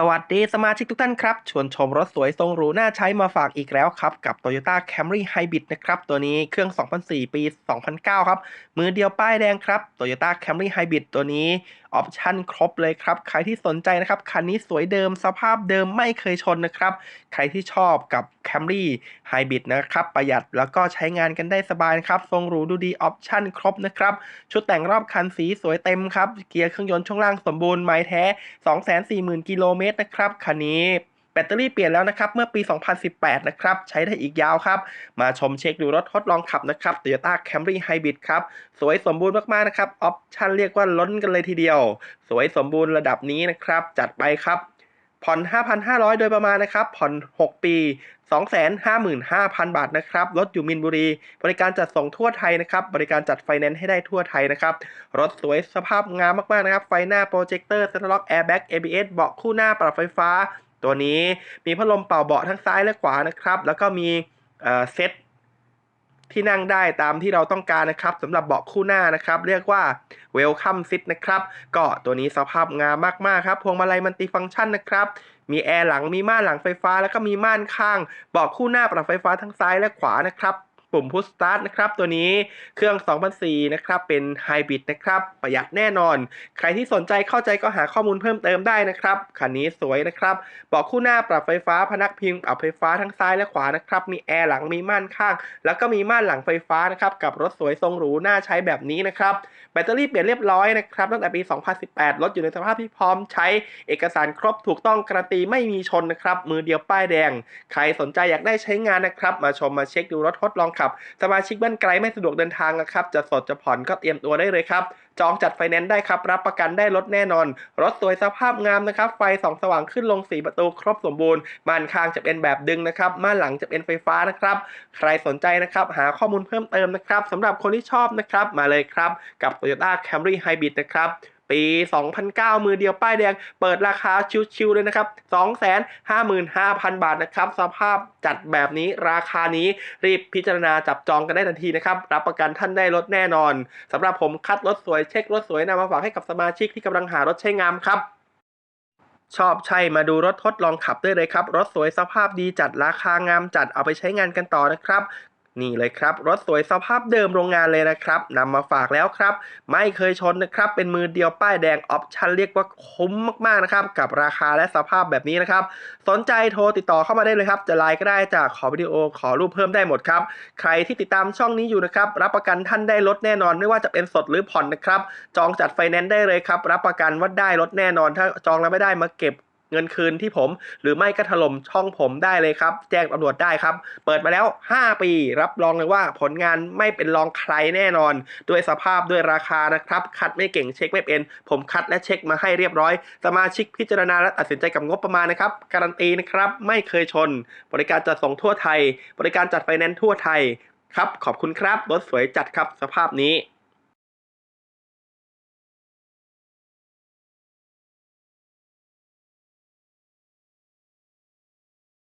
สวัสดีสมาชิกทุกท่านครับ ชวนชมรถสวยทรงหรูน่าใช้มาฝากอีกแล้วครับ กับ Toyota Camry Hybrid นะครับ ตัวนี้เครื่อง 2004 ปี 2009 ครับ มือเดียวป้ายแดงครับ Toyota Camry Hybrid ตัวนี้ออปชั่นครบเลยครับ ใครที่สนใจนะครับ คันนี้สวยเดิมสภาพเดิมไม่เคยชนนะครับ ใครที่ชอบกับ Camry Hybrid นะครับ ประหยัดแล้วก็ใช้งานกันได้สบายนะครับ ทรงหรูดูดีออปชั่นครบนะครับ ชุดแต่งรอบคันสีสวยเต็มครับ เกียร์เครื่องยนต์ช่วงล่างสมบูรณ์ไม้แท้ 240,000 กิโลเมตรนะครับ คันนี้ แบตเตอรี่เปลี่ยนแล้วนะครับ เมื่อปี 2018 นะครับ ใช้ได้อีกยาวครับ มาชมเช็คดูรถทดลองขับนะครับ Toyota Camry Hybrid ครับ สวยสมบูรณ์มากๆนะครับ ออปชั่นเรียกว่าล้นกันเลยทีเดียว สวยสมบูรณ์ระดับนี้นะครับ จัดไปครับผ่อน 5,500 โดยประมาณนะครับ ผ่อน 6 ปี 255,000 บาทนะครับ รถอยู่มินบุรี บริการจัดส่งทั่วไทยนะครับ บริการจัดไฟแนนซ์ให้ได้ทั่วไทยนะครับ รถสวยสภาพงามมาก ๆ นะครับ ไฟหน้าโปรเจคเตอร์เซ็นทรัลล็อกแอร์แบ็ก ABS เบาะคู่หน้าปรับไฟฟ้า ตัวนี้มีพัดลมเป่าเบาะทั้งซ้ายและขวานะครับ แล้วก็มีเซ็ตที่นั่งได้ตามที่เราต้องการนะครับสำหรับเบาะคู่หน้านะครับ เรียกว่า Welcome Sit นะครับก็ตัวนี้สภาพงามมากๆครับพวงมาลัยมันติฟังก์ชันนะครับ มีแอร์หลังมีม่านหลังไฟฟ้า แล้วก็มีม่านข้างเบาะคู่หน้าปรับไฟฟ้าทั้งซ้ายและขวานะครับ ปุ่มพุชสตาร์ทนะครับตัวนี้เครื่อง 2004นะครับเป็นไฮบริดนะครับประหยัดแน่นอน ใครที่สนใจเข้าใจก็หาข้อมูลเพิ่มเติมได้นะครับคันนี้สวยนะครับเบาะคู่หน้าปรับไฟฟ้าพนักพิงปรับไฟฟ้าทั้งซ้ายและขวานะครับมีแอร์หลังมีม่านข้าง แล้วก็มีม่านหลังไฟฟ้านะครับกับรถสวยทรงหรูน่าใช้แบบนี้นะครับแบตเตอรี่เปลี่ยนเรียบร้อยนะครับตั้งแต่ปี 2018 รถอยู่ในสภาพที่พร้อมใช้เอกสารครบถูกต้องการันตีไม่มีชนนะครับมือเดียวป้ายแดง ใครสนใจอยากได้ใช้งานนะครับมาชมมาเช็คดูรถทดลองขับ สมาชิกบ้านไกลไม่สะดวกเดินทางนะครับ จะสดจะผ่อนก็เตรียมตัวได้เลยครับ จองจัดไฟแนนซ์ได้ครับ รับประกันได้รถแน่นอน รถสวยสภาพงามนะครับ ไฟสองสว่างขึ้นลง4ประตูครบสมบูรณ์ม่านข้างจะเป็นแบบดึงนะครับ ม่านหลังจะเป็นไฟฟ้านะครับ ใครสนใจนะครับ หาข้อมูลเพิ่มเติมนะครับสำหรับคนที่ชอบนะครับ มาเลยครับ กับ Toyota Camry Hybrid นะครับ ปี 2009 มือเดียวป้ายแดง เปิดราคาชิวๆเลยนะครับ 255,000 บาทนะครับ สภาพจัดแบบนี้ราคานี้รีบพิจารณาจับจองกันได้ทันทีนะครับ รับประกันท่านได้รถแน่นอนสำหรับผมคัดรถสวยเช็ครถสวยนำมาฝากให้กับสมาชิกที่กำลังหารถใช้งามครับชอบใช่มาดูรถทดลองขับได้เลยครับ รถสวยสภาพดีจัดราคางามจัดเอาไปใช้งานกันต่อนะครับ นี่เลยครับ รถสวยสภาพเดิมโรงงานเลยนะครับนำมาฝากแล้วครับ ไม่เคยชนนะครับ เป็นมือเดียวป้ายแดงออปชั่นเรียกว่าคุ้มมากๆนะครับ กับราคาและสภาพแบบนี้นะครับ สนใจโทรติดต่อเข้ามาได้เลยครับ จะไลน์ก็ได้จากขอวิดีโอขอรูปเพิ่มได้หมดครับ ใครที่ติดตามช่องนี้อยู่นะครับ รับประกันท่านได้รถแน่นอน ไม่ว่าจะเป็นสดหรือผ่อนนะครับ จองจัดไฟแนนซ์ได้เลยครับ รับประกันว่าได้รถแน่นอน ถ้าจองแล้วไม่ได้มาเก็บ เงินคืนที่ผม หรือไม่ก็ถล่มช่องผมได้เลยครับ แจ้งตำรวจได้ครับ เปิดมาแล้ว 5 ปี รับรองเลยว่าผลงานไม่เป็นรองใครแน่นอน ด้วยสภาพด้วยราคานะครับ คัดไม่เก่งเช็คไม่เป็น ผมคัดและเช็คมาให้เรียบร้อย สมาชิกพิจารณาและตัดสินใจกับงบประมาณนะครับ การันตีนะครับไม่เคยชน บริการจัดส่งทั่วไทย บริการจัดไฟแนนซ์ทั่วไทยครับขอบคุณครับรถสวยจัดครับสภาพนี้